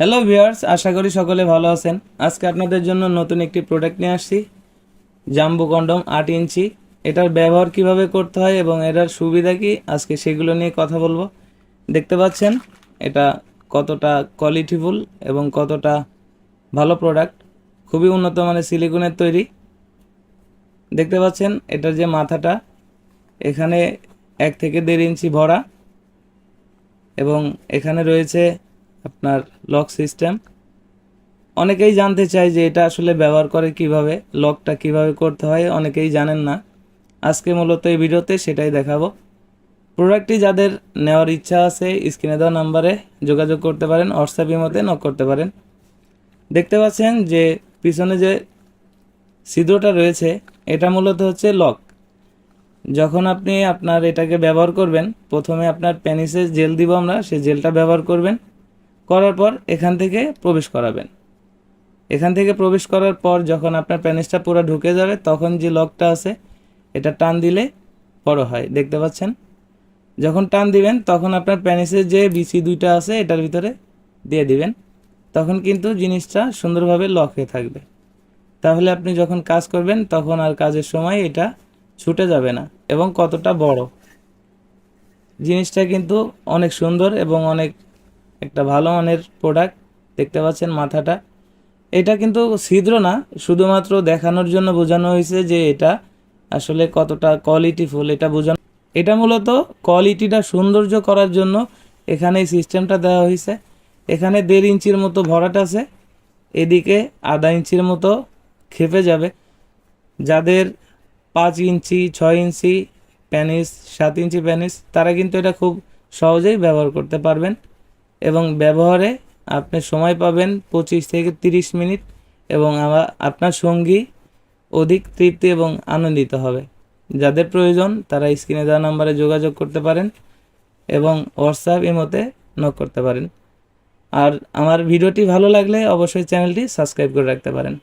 Hello viewers আশা করি সকলে ভালো আছেন। আজকে আপনাদের জন্য নতুন একটি প্রোডাক্ট নিয়ে আসছি। জাম্বু কন্ডম আট ইঞ্চি। এটার ব্যবহার কীভাবে করতে হয় এবং এটার সুবিধা কি? আজকে সেগুলো নিয়ে কথা বলব। দেখতে পাচ্ছেন, এটা কতটা কোয়ালিটিফুল এবং কতটা ভালো প্রোডাক্ট খুবই উন্নত মানের সিলিকনের তৈরি। দেখতে পাচ্ছেন, এটার যে মাথাটা, এখানে এক থেকে দেড় ইঞ্চি ভরা এবং এখানে রয়েছে আপনার লক সিস্টেম অনেকেই জানতে চায় যে এটা আসলে ব্যবহার করে কীভাবে লকটা কীভাবে করতে হয়, অনেকেই জানেন না। আজকে মূলত এই ভিডিওতে সেটাই দেখাবো। প্রোডাক্টটি যাদের নেওয়ার ইচ্ছা আছে, স্ক্রিনে দেওয়া নাম্বারে যোগাযোগ করতে পারেন হোয়াটসঅ্যাপ ইমোতে নক করতে পারেন। দেখতে পাচ্ছেন যে পিছনে যে ছিদ্রটা রয়েছে, এটা মূলত হচ্ছে লক যখন আপনি আপনার এটাকে ব্যবহার করবেন, প্রথমে আপনার প্যানিসে জেল দিব আমরা সেই জেলটা ব্যবহার করবেন। করার পর এখান থেকে প্রবেশ করাবেন। এখান থেকে প্রবেশ করার পর যখন আপনার প্যানিসটা পুরো ঢুকে যাবে, তখন যে লকটা আছে, এটা টান দিলে বড় হয়। দেখতে পাচ্ছেন? যখন টান দিবেন, তখন আপনার প্যানিসের যে বিসি দুইটা আছে, এটার ভিতরে দিয়ে দিবেন। তখন কিন্তু জিনিসটা সুন্দরভাবে লক হয়ে থাকবে। তাহলে আপনি যখন কাজ করবেন, তখন আর কাজের সময় এটা ছুটে যাবে না এবং কতটা বড়। জিনিসটা কিন্তু অনেক সুন্দর এবং অনেক একটা ভালো মানের প্রোডাক্ট দেখতে পাচ্ছেন মাথাটা। এটা কিন্তু ছিদ্র না, শুধুমাত্র দেখানোর জন্য বোঝানো হয়েছে যে এটা আসলে কতটা কোয়ালিটিফুল এটা বোঝানো। এটা মূলত কোয়ালিটিটা সৌন্দর্য করার জন্য এখানে এই সিস্টেমটা দেওয়া হয়েছে। এখানে দেড় ইঞ্চির মতো ভরাট আছে, এদিকে আধা ইঞ্চির মতো খেপে যাবে। যাদের পাঁচ ইঞ্চি, ছয় ইঞ্চি প্যানিস, সাত ইঞ্চি প্যানিস, তারা কিন্তু এটা খুব সহজেই ব্যবহার করতে পারবেন। এবং ব্যবহারে আপনি সময় পাবেন পঁচিশ থেকে তিরিশ মিনিট এবং আমার আপনার সঙ্গী অধিক তৃপ্তি এবং আনন্দিত হবে। যাদের প্রয়োজন তারা স্ক্রিনে দেওয়া নাম্বারে যোগাযোগ করতে পারেন এবং হোয়াটসঅ্যাপ ইমোতে নক করতে পারেন। আর আমার ভিডিওটি ভালো লাগলে অবশ্যই চ্যানেলটি সাবস্ক্রাইব করে রাখতে পারেন।